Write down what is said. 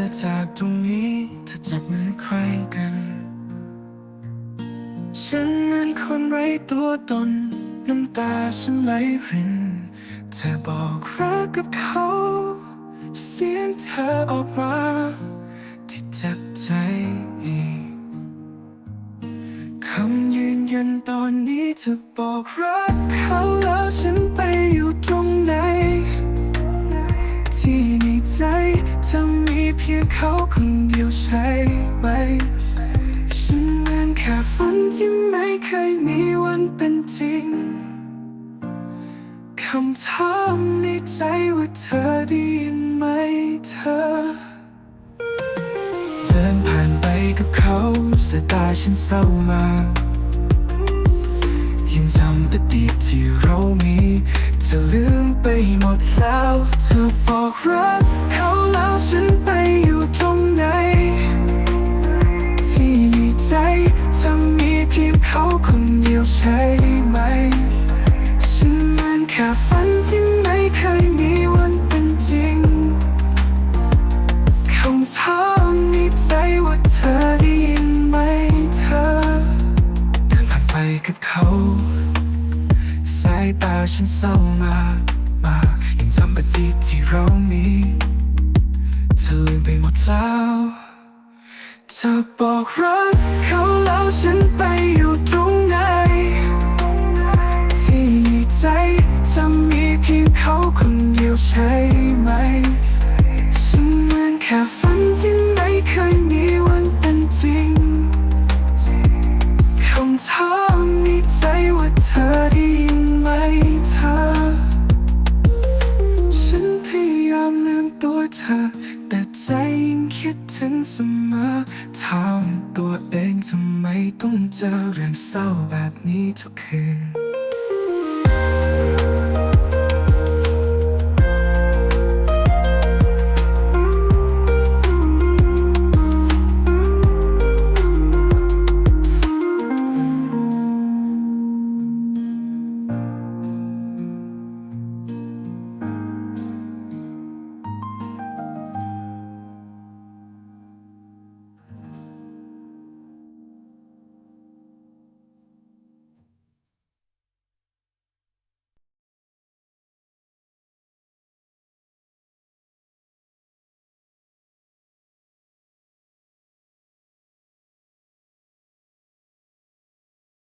อจากตรงนี้เธอจับมือใครกัน ฉันเหมือนคนไร้ตัวตน น้ำตาฉันไหลริน เธอบอกรักกับเขา เสียงเธอออกมา ที่เจ็บใจคำยืนยันตอนนี้เธอบอกรัก เพียงเขาคนเดียวใช่ไหม ฉันเหมือนแค่ฝันที่ไม่เคยมีวันเป็นจริง คำถามในใจว่าเธอได้ยินไหมเธอ เดินผ่านไปกับเขาสายตาฉันเศร้ามากยังจำอดีตที่เรามี เธอลืมไปหมดแล้วเธอบอกรักเขาแล้วฉันไปอยู่ตรงไหน ฉันเศร้ามากมากยังจำอดีที่เรามีเธอลืมไปหมดแล้ว ใจยังคิดถึงเสมอถามตัวเองทำไมต้องเจอเรื่องเศร้าแบบนี้ทุกคืน